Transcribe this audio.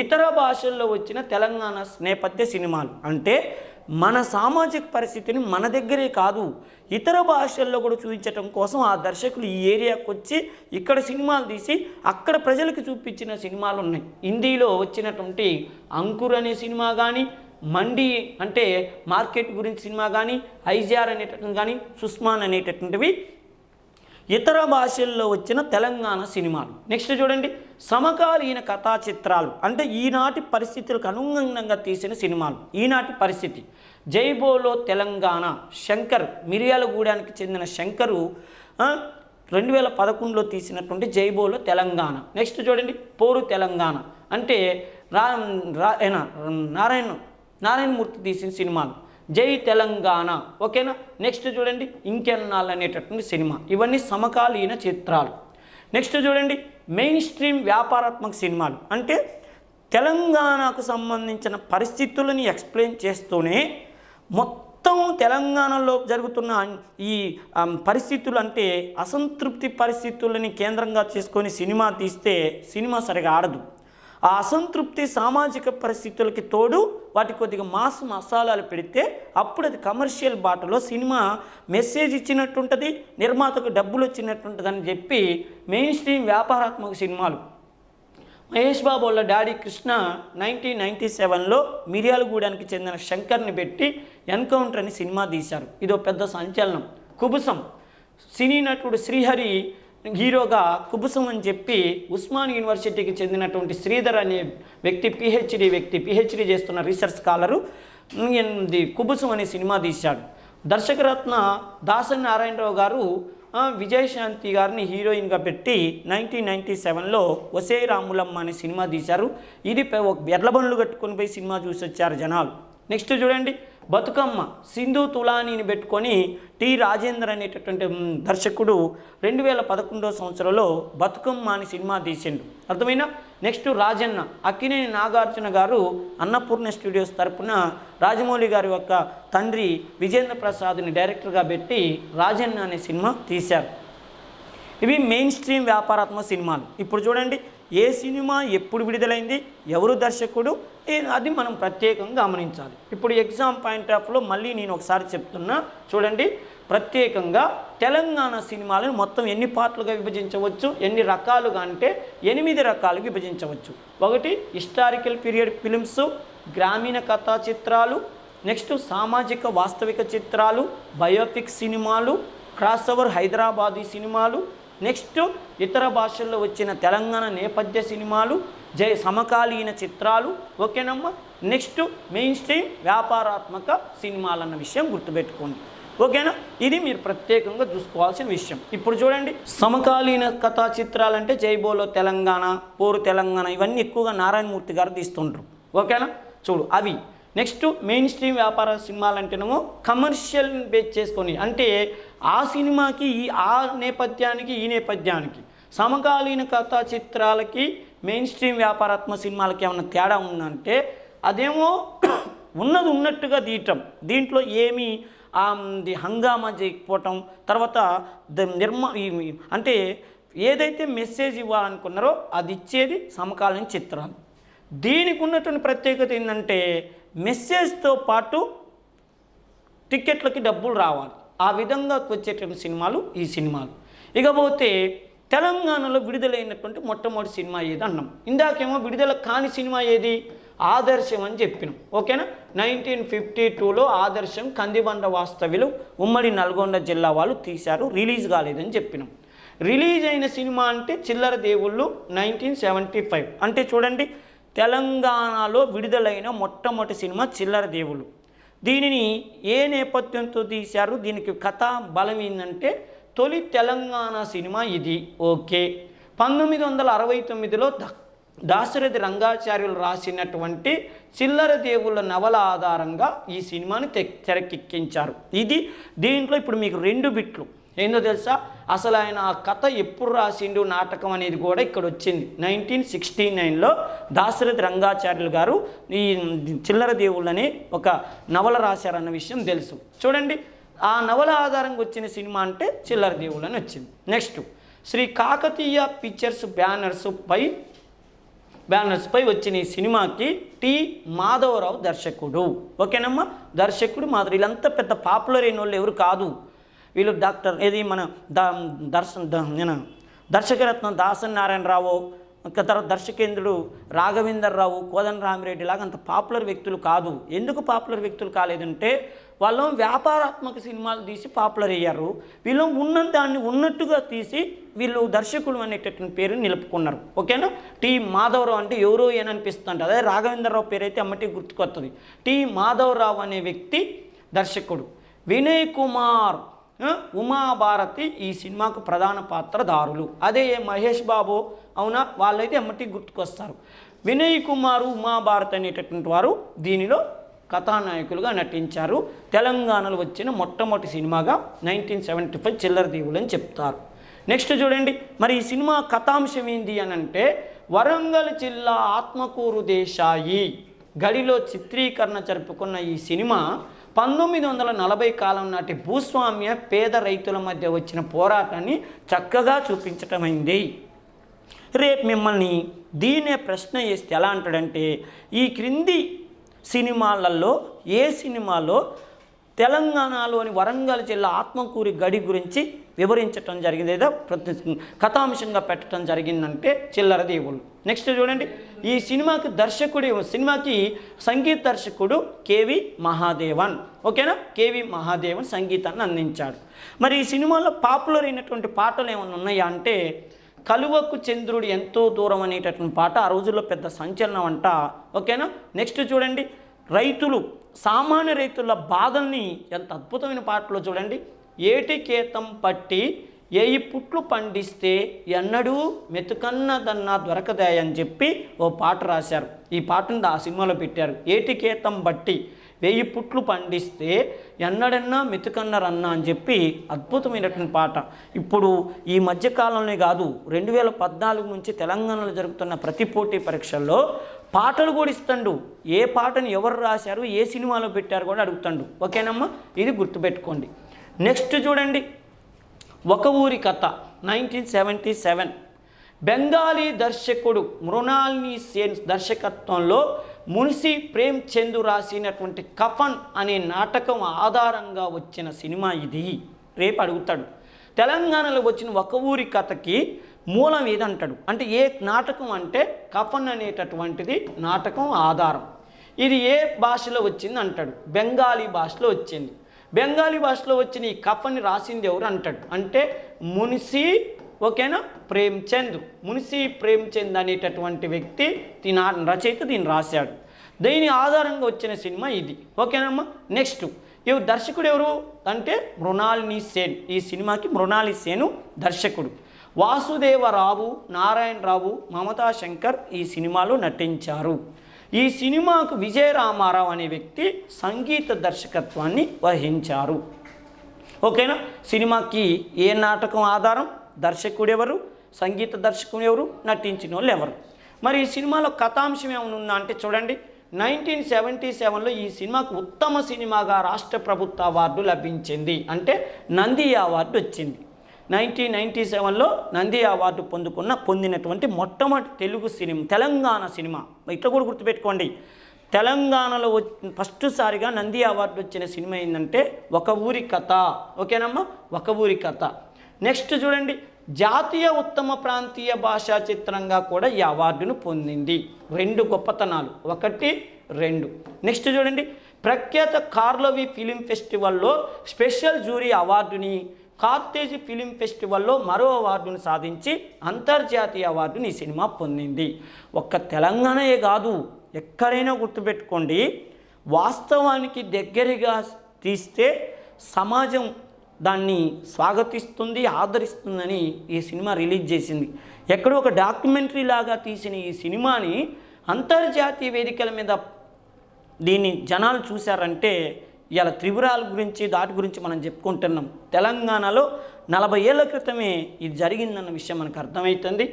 ఇతర భాషల్లో వచ్చిన తెలంగాణ నేపథ్య సినిమాలు. అంటే మన సామాజిక పరిస్థితిని మన దగ్గరే కాదు ఇతర భాషల్లో కూడా చూపించటం కోసం ఆ దర్శకులు ఈ ఏరియాకు వచ్చి ఇక్కడ సినిమాలు తీసి అక్కడ ప్రజలకు చూపించిన సినిమాలు ఉన్నాయి. హిందీలో వచ్చినటువంటి అంకుర్ అనే సినిమా కానీ మండి అంటే మార్కెట్ గురించి సినిమా కానీ ఐజార్ అనేటటువంటి కానీ సుస్మాన్ అనేటటువంటివి ఇతర భాషల్లో వచ్చిన తెలంగాణ సినిమాలు. నెక్స్ట్ చూడండి. సమకాలీన కథా చిత్రాలు అంటే ఈనాటి పరిస్థితులకు అనుగుణంగా తీసిన సినిమాలు. ఈనాటి పరిస్థితి. జైబోలో తెలంగాణ. శంకర్ మిర్యాలగూడానికి చెందిన శంకరు రెండు వేల పదకొండులో తీసినటువంటి జైబోలో తెలంగాణ. నెక్స్ట్ చూడండి. పోరు తెలంగాణ. అంటే రా నారాయణ నారాయణమూర్తి తీసిన సినిమాలు. జై తెలంగాణ. ఓకేనా? నెక్స్ట్ చూడండి ఇంకెన్నాళ్ళు అనేటటువంటి సినిమా. ఇవన్నీ సమకాలీన చిత్రాలు. నెక్స్ట్ చూడండి మెయిన్ స్ట్రీమ్ వ్యాపారాత్మక సినిమాలు. అంటే తెలంగాణకు సంబంధించిన పరిస్థితులని ఎక్స్ప్లెయిన్ చేస్తూనే మొత్తం తెలంగాణలో జరుగుతున్న ఈ పరిస్థితులు అంటే అసంతృప్తి పరిస్థితులని కేంద్రంగా చేసుకొని సినిమా తీస్తే సినిమా సరిగా ఆడదు. ఆ అసంతృప్తి సామాజిక పరిస్థితులకి తోడు వాటి కొద్దిగా మాస్ మసాలాలు పెడితే అప్పుడు అది కమర్షియల్ బాటలో సినిమా మెసేజ్ ఇచ్చినట్టుంటుంది నిర్మాతకు డబ్బులు వచ్చినట్టుంటుంది అని చెప్పి మెయిన్ స్ట్రీమ్ వ్యాపారాత్మక సినిమాలు. మహేష్ బాబు వాళ్ళ డాడీ కృష్ణ నైన్టీన్ నైన్టీ సెవెన్లో మిర్యాలగూడానికి చెందిన శంకర్ని పెట్టి ఎన్కౌంటర్ అని సినిమా తీశారు. ఇదో పెద్ద సంచలనం. కుబుసం. సినీ నటుడు శ్రీహరి హీరోగా కుబుసం అని చెప్పి ఉస్మాన్ యూనివర్సిటీకి చెందినటువంటి శ్రీధర్ అనే వ్యక్తి పిహెచ్డి వ్యక్తి పిహెచ్డి చేస్తున్న రీసెర్చ్ స్కాలరు ది కుబుసం అనే సినిమా తీశాడు. దర్శకరత్న దాసరి నారాయణరావు గారు విజయశాంతి గారిని హీరోయిన్గా పెట్టి నైన్టీన్ నైంటీ సెవెన్లో ఒసే రాములమ్మ అనే సినిమా తీశారు. ఇది ఒక ఎడ్ల బండ్లు కట్టుకొని పోయి సినిమా చూసి వచ్చారు జనాలు. నెక్స్ట్ చూడండి. బతుకమ్మ సింధు తులానిని పెట్టుకొని టి రాజేందర్ అనేటటువంటి దర్శకుడు రెండు వేల పదకొండో సంవత్సరంలో బతుకమ్మ అని సినిమా తీసిండు. అర్థమైనా నెక్స్ట్ రాజన్న అక్కినేని నాగార్జున గారు అన్నపూర్ణ స్టూడియోస్ తరపున రాజమౌళి గారి యొక్క తండ్రి విజేంద్ర ప్రసాద్ని డైరెక్టర్గా పెట్టి రాజన్న అనే సినిమా తీశారు. ఇవి మెయిన్ స్ట్రీమ్ వ్యాపారాత్మక సినిమాలు. ఇప్పుడు చూడండి ఏ సినిమా ఎప్పుడు విడుదలైంది ఎవరు దర్శకుడు అది మనం ప్రత్యేకంగా గమనించాలి. ఇప్పుడు ఎగ్జామ్ పాయింట్ ఆఫ్లో మళ్ళీ నేను ఒకసారి చెప్తున్నా చూడండి ప్రత్యేకంగా తెలంగాణ సినిమాలను మొత్తం ఎన్ని పార్ట్లుగా విభజించవచ్చు ఎన్ని రకాలుగా అంటే ఎనిమిది రకాలు విభజించవచ్చు. ఒకటి హిస్టారికల్ పీరియడ్ ఫిలిమ్స్ గ్రామీణ కథా చిత్రాలు నెక్స్ట్ సామాజిక వాస్తవిక చిత్రాలు బయోపిక్ సినిమాలు క్రాస్ ఓవర్ హైదరాబాదీ సినిమాలు నెక్స్ట్ ఇతర భాషల్లో వచ్చిన తెలంగాణ నేపథ్య సినిమాలు జై సమకాలీన చిత్రాలు ఓకేనమ్మా నెక్స్ట్ మెయిన్ స్ట్రీమ్ వ్యాపారాత్మక సినిమాలు అన్న విషయం గుర్తుపెట్టుకోండి. ఓకేనా? ఇది మీరు ప్రత్యేకంగా చూసుకోవాల్సిన విషయం. ఇప్పుడు చూడండి సమకాలీన కథా చిత్రాలంటే జైబోలో తెలంగాణ పోరు తెలంగాణ ఇవన్నీ ఎక్కువగా నారాయణమూర్తి గారు తీస్తుంటారు ఓకేనా? చూడు అవి నెక్స్ట్ మెయిన్ స్ట్రీమ్ వ్యాపార సినిమాలు అంటేనేమో కమర్షియల్ బేస్ చేసుకొని అంటే ఆ సినిమాకి ఈ ఆ నేపథ్యానికి ఈ నేపథ్యానికి సమకాలీన కథా చిత్రాలకి మెయిన్ స్ట్రీమ్ వ్యాపారాత్మ సినిమాలకి ఏమైనా తేడా ఉందంటే అదేమో ఉన్నది ఉన్నట్టుగా తీయటం. దీంట్లో ఏమి ది హంగామా చేయకపోవటం తర్వాత ద నిర్మా అంటే ఏదైతే మెసేజ్ ఇవ్వాలనుకున్నారో అది ఇచ్చేది సమకాలీన చిత్రాలు. దీనికి ఉన్నటువంటి ప్రత్యేకత ఏంటంటే మెసేజ్తో పాటు టికెట్లకి డబ్బులు రావాలి. ఆ విధంగా వచ్చేటువంటి సినిమాలు ఈ సినిమాలు. ఇకపోతే తెలంగాణలో విడుదలైనటువంటి మొట్టమొదటి సినిమా ఏది అన్నాం. ఇందాకేమో విడుదల కాని సినిమా ఏది? ఆదర్శం అని చెప్పినాం. ఓకేనా? నైన్టీన్ ఫిఫ్టీ టూలో ఆదర్శం కందిబండ వాస్తవ్యులు ఉమ్మడి నల్గొండ జిల్లా వాళ్ళు తీశారు. రిలీజ్ కాలేదని చెప్పినాం. రిలీజ్ అయిన సినిమా అంటే చిల్లర దేవుళ్ళు నైన్టీన్ సెవెంటీ ఫైవ్. అంటే చూడండి తెలంగాణలో విడుదలైన మొట్టమొదటి సినిమా చిల్లర దేవులు. దీనిని ఏ నేపథ్యంతో తీశారు? దీనికి కథ బలం ఏంటంటే తొలి తెలంగాణ సినిమా ఇది. ఓకే. పంతొమ్మిది వందల అరవై తొమ్మిదిలో దాశరథి రంగాచార్యులు రాసినటువంటి చిల్లర దేవుళ్ళ నవల ఆధారంగా ఈ సినిమాని తె తెరకెక్కించారు. ఇది దీంట్లో ఇప్పుడు మీకు రెండు బిట్లు. ఏందో తెలుసా? అసలు ఆయన ఆ కథ ఎప్పుడు రాసిండు నాటకం అనేది కూడా ఇక్కడ వచ్చింది. నైన్టీన్ సిక్స్టీ నైన్లో దాశరథి రంగాచార్యులు గారు ఈ చిల్లర దేవుళ్ళని ఒక నవల రాశారన్న విషయం తెలుసు. చూడండి ఆ నవల ఆధారంగా వచ్చిన సినిమా అంటే చిల్లర దేవుళ్ళని వచ్చింది. Next Shri Kakatiya pictures banners పై బ్యానర్స్పై వచ్చిన ఈ సినిమాకి టి మాధవరావు దర్శకుడు. ఓకేనమ్మా? దర్శకుడు మాధవ్ వీళ్ళంతా పెద్ద పాపులర్ అయిన వాళ్ళు ఎవరు కాదు. వీళ్ళు డాక్టర్ ఏది మన ద నేను దర్శకరత్నం దాసన్ నారాయణరావు ఇంకా తర్వాత దర్శకేంద్రుడు రాఘవేందర్ రావు కోదన్ రామిరెడ్డి లాగా అంత పాపులర్ వ్యక్తులు కాదు. ఎందుకు పాపులర్ వ్యక్తులు కాలేదంటే వాళ్ళు వ్యాపారాత్మక సినిమాలు తీసి పాపులర్ అయ్యారు. వీళ్ళు ఉన్న దాన్ని ఉన్నట్టుగా తీసి వీళ్ళు దర్శకులు అనేటటువంటి పేరు నిలుపుకున్నారు. ఓకేనా? టి మాధవరావు అంటే ఎవరో ఏననిపిస్తుంది అదే రాఘవేంద్రరావు పేరు అయితే అమ్మటి గుర్తుకొస్తుంది టి మాధవరావు అనే వ్యక్తి దర్శకుడు. వినయ్ కుమార్ ఉమాభారతి ఈ సినిమాకు ప్రధాన పాత్రదారులు అదే మహేష్ బాబు. అవునా? వాళ్ళైతే ఎమ్మటి గుర్తుకొస్తారు. వినయ్ కుమారు ఉమాభారత్ అనేటటువంటి వారు దీనిలో కథానాయకులుగా నటించారు. తెలంగాణలో వచ్చిన మొట్టమొదటి సినిమాగా నైన్టీన్ సెవెంటీ ఫైవ్ చిల్లర దేవులు అని చెప్తారు. నెక్స్ట్ చూడండి. మరి ఈ సినిమా కథాంశం ఏంటి అని అంటే వరంగల్ జిల్లా ఆత్మకూరు దేశాయి. గడిలో చిత్రీకరణ జరుపుకున్న ఈ సినిమా పంతొమ్మిది వందల నలభై కాలం నాటి భూస్వామ్య పేద రైతుల మధ్య వచ్చిన పోరాటాన్ని చక్కగా చూపించటమైంది. రేపు మిమ్మల్ని దీనే ప్రశ్న వేస్తే ఎలా అంటాడంటే ఈ క్రింది సినిమాలలో ఏ సినిమాలో తెలంగాణలోని వరంగల్ జిల్లా ఆత్మకూరి గడి గురించి వివరించటం జరిగింది లేదా ప్రతి కథాంశంగా పెట్టడం జరిగిందంటే చిల్లర దేవుళ్ళు. నెక్స్ట్ చూడండి ఈ సినిమాకి దర్శకుడు సినిమాకి సంగీత దర్శకుడు కేవి మహాదేవన్. ఓకేనా? కేవి మహాదేవన్ సంగీతాన్ని అందించాడు. మరి ఈ సినిమాలో పాపులర్ అయినటువంటి పాటలు ఏమైనా ఉన్నాయా అంటే కలువకు చంద్రుడు ఎంతో దూరం అనేటటువంటి పాట ఆ రోజుల్లో పెద్ద సంచలనం అంట. ఓకేనా? నెక్స్ట్ చూడండి రైతులు సామాన్య రైతుల బాధల్ని ఎంత అద్భుతమైన పాటలో చూడండి. ఏటికేతం పట్టి ఏయి పుట్లు పండిస్తే ఎన్నడూ మెతుకన్నదన్నా దొరకదాయి అని చెప్పి ఓ పాట రాశారు. ఈ పాటను ఆ సినిమాలో పెట్టారు. ఏటికేతం బట్టి వెయ్యి పుట్లు పండిస్తే ఎన్నడన్నా మెతుకన్నరన్నా అని చెప్పి అద్భుతమైనటువంటి పాట. ఇప్పుడు ఈ మధ్యకాలంలో కాదు రెండు వేల పద్నాలుగు నుంచి తెలంగాణలో జరుగుతున్న ప్రతి పోటీ పరీక్షల్లో పాటలు కూడా ఇస్తాడు ఏ పాటను ఎవరు రాశారు ఏ సినిమాలో పెట్టారు కూడా అడుగుతాడు. ఓకేనమ్మా? ఇది గుర్తుపెట్టుకోండి. నెక్స్ట్ చూడండి. ఒక ఊరి కథ నైన్టీన్ సెవెంటీ సెవెన్. బెంగాలీ దర్శకుడు మృణాల్ని సేన్ దర్శకత్వంలో మున్సి ప్రేమ్ చందు రాసినటువంటి కఫన్ అనే నాటకం ఆధారంగా వచ్చిన సినిమా ఇది. రేపు అడుగుతాడు. తెలంగాణలో వచ్చిన ఒక ఊరి కథకి మూలం ఏదంటాడు? అంటే ఏ నాటకం అంటే కఫన్ అనేటటువంటిది నాటకం ఆధారం. ఇది ఏ భాషలో వచ్చింది అంటాడు? బెంగాలీ భాషలో వచ్చింది. బెంగాలీ భాషలో వచ్చిన ఈ కఫని రాసింది ఎవరు అంటాడు? అంటే మునిసి ఓకేనా? ప్రేమ్చంద్. మునిసి ప్రేమ్చంద్ అనేటటువంటి వ్యక్తి దీని రచయిత దీన్ని రాశాడు. దీని ఆధారంగా వచ్చిన సినిమా ఇది. ఓకేనమ్మా? నెక్స్ట్. ఇవి దర్శకుడు ఎవరు? అంటే మృణాలిని సేన్. ఈ సినిమాకి మృణాలి సేను దర్శకుడు. వాసుదేవరావు నారాయణరావు మమతా శంకర్ ఈ సినిమాలో నటించారు. ఈ సినిమాకు విజయరామారావు అనే వ్యక్తి సంగీత దర్శకత్వాన్ని వహించారు. ఓకేనా? సినిమాకి ఏ నాటకం ఆధారం? దర్శకుడు ఎవరు సంగీత దర్శకుడు ఎవరు నటించిన వాళ్ళు ఎవరు మరి ఈ సినిమాలో కథాంశం ఏమైనా ఉందా అంటే చూడండి. నైన్టీన్ సెవెంటీ సెవెన్లో ఈ సినిమాకు ఉత్తమ సినిమాగా రాష్ట్ర ప్రభుత్వ అవార్డు లభించింది. అంటే నంది అవార్డు వచ్చింది. నైన్టీన్ నైంటీ సెవెన్లో నంది అవార్డు పొందుకున్న పొందినటువంటి మొట్టమొదటి తెలుగు సినిమా తెలంగాణ సినిమా. ఇట్లా కూడా గుర్తుపెట్టుకోండి. తెలంగాణలో వచ్చి ఫస్ట్ సారిగా నంది అవార్డు వచ్చిన సినిమా ఏంటంటే ఒక ఊరి కథ. ఓకేనమ్మా? ఒక ఊరి కథ. నెక్స్ట్ చూడండి. జాతీయ ఉత్తమ ప్రాంతీయ భాషా చిత్రంగా కూడా ఈ అవార్డును పొందింది. రెండు గొప్పతనాలు. ఒకటి రెండు. నెక్స్ట్ చూడండి. ప్రఖ్యాత కార్లవి ఫిలిం ఫెస్టివల్లో స్పెషల్ జూరీ అవార్డుని కార్తేజ్ ఫిలిం ఫెస్టివల్లో మరో అవార్డును సాధించి అంతర్జాతీయ అవార్డుని ఈ సినిమా పొందింది. ఒక్క తెలంగాణయే కాదు ఎక్కడైనా గుర్తుపెట్టుకోండి వాస్తవానికి దగ్గరగా తీస్తే సమాజం దాన్ని స్వాగతిస్తుంది ఆదరిస్తుందని ఈ సినిమా రిలీజ్ చేసింది. ఎక్కడో ఒక డాక్యుమెంటరీ లాగా తీసిన ఈ సినిమాని అంతర్జాతీయ వేదికల మీద దీన్ని జనాలు చూశారంటే ఇవాళ త్రిపురాల గురించి దాటి గురించి మనం చెప్పుకుంటున్నాం. తెలంగాణలో నలభై ఏళ్ళ క్రితమే ఇది జరిగిందన్న విషయం మనకు అర్థమవుతుంది